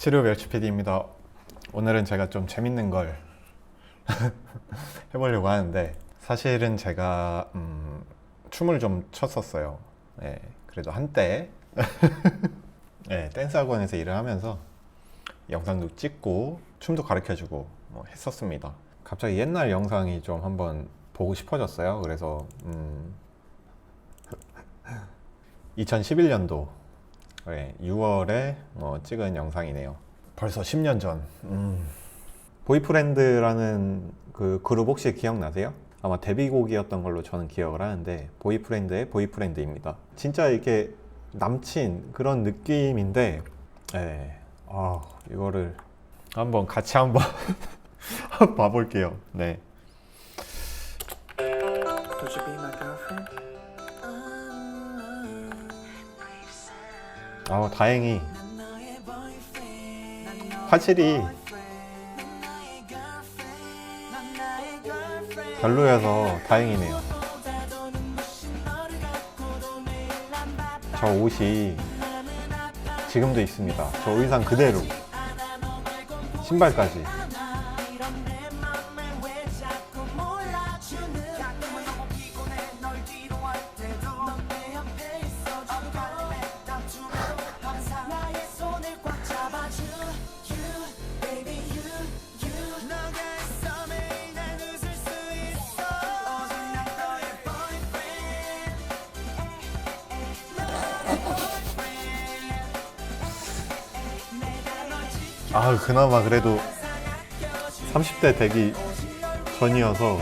치료 멸치 PD입니다. 오늘은 제가 좀 재밌는 걸 해보려고 하는데 사실은 제가 음, 춤을 좀 췄었어요. 네, 그래도 한때 네, 댄스 학원에서 일을 하면서 영상도 찍고 춤도 가르쳐주고 뭐 했었습니다. 갑자기 옛날 영상이 좀 한번 보고 싶어졌어요. 그래서 음, 2011년도 6월에 어, 찍은 영상이네요. 벌써 10년 전. 음. 보이프렌드라는 그 그룹 혹시 기억나세요? 아마 데뷔곡이었던 걸로 저는 기억을 하는데 보이프렌드의 보이프렌드입니다. 진짜 이렇게 남친 그런 느낌인데, 예, 아 이거를 한번 같이 한번 봐볼게요. 네. 아 다행히 화질이 별로여서 다행이네요. 저 옷이 지금도 있습니다. 저 의상 그대로 신발까지. 아 그나마 그래도 30대 되기 전이어서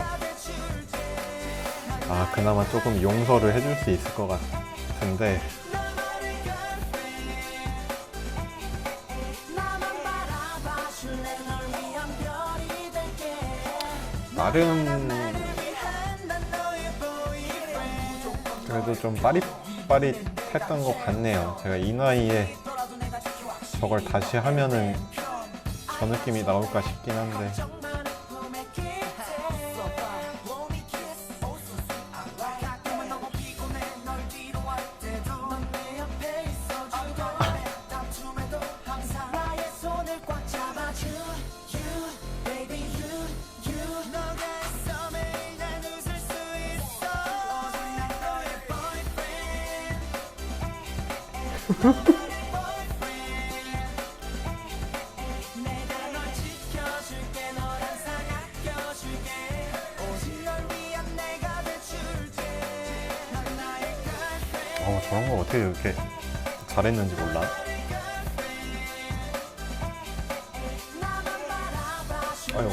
아 그나마 조금 용서를 해줄 수 있을 것 같은데. 나름 그래도 좀 빠릿빠릿했던 것 같네요. 제가 이 나이에 저걸 다시 하면은 저 느낌이 나올까 싶긴 한데 어 저런 거 어떻게 이렇게 잘했는지 몰라. 아유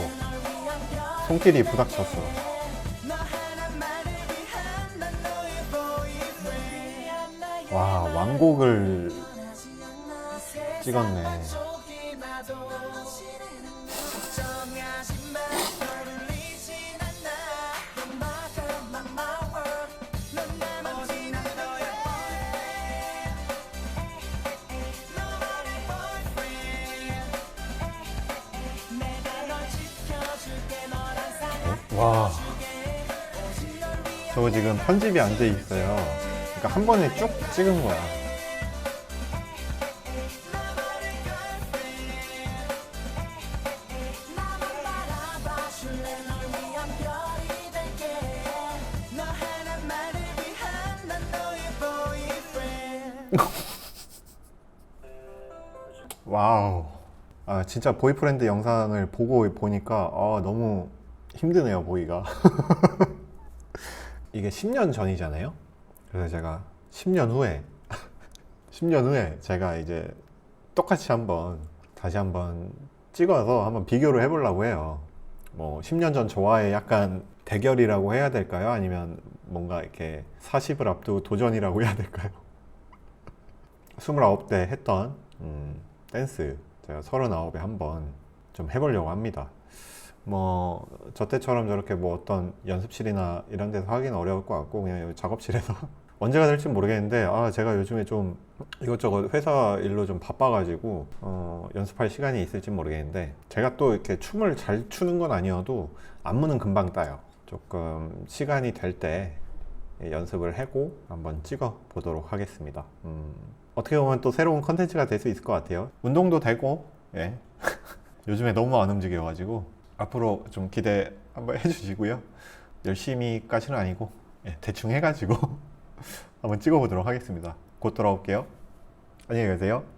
손길이 부닥쳤어. 와 왕곡을 찍었네 와. 저거 지금 편집이 안 돼 있어요. 그러니까 한 번에 쭉 찍은 거야. 와우. 아, 진짜 보이프렌드 영상을 보고 보니까 아, 너무 힘드네요, 보기가. 이게 10년 전이잖아요. 그래서 제가 10년 후에 10년 후에 제가 이제 똑같이 한번 다시 한번 찍어서 한번 비교를 해보려고 해요. 뭐 10년 전 저와의 약간 대결이라고 해야 될까요? 아니면 뭔가 이렇게 40을 앞두고 도전이라고 해야 될까요? 29대 했던 음, 댄스 제가 39에 한번 좀 해보려고 합니다. 뭐 저 때처럼 저렇게 뭐 어떤 연습실이나 이런 데서 하기는 어려울 것 같고 그냥 여기 작업실에서 언제가 될지 모르겠는데 아 제가 요즘에 좀 이것저것 회사 일로 좀 바빠가지고 어, 연습할 시간이 있을지 모르겠는데 제가 또 이렇게 춤을 잘 추는 건 아니어도 안무는 금방 따요. 조금 시간이 될 때 연습을 하고 한번 찍어 보도록 하겠습니다. 음, 어떻게 보면 또 새로운 컨텐츠가 될 수 있을 것 같아요. 운동도 되고 예. 요즘에 너무 안 움직여가지고 앞으로 좀 기대 한번 해주시고요. 열심히까지는 아니고 예, 대충 해가지고 한번 찍어보도록 하겠습니다. 곧 돌아올게요. 안녕히 계세요.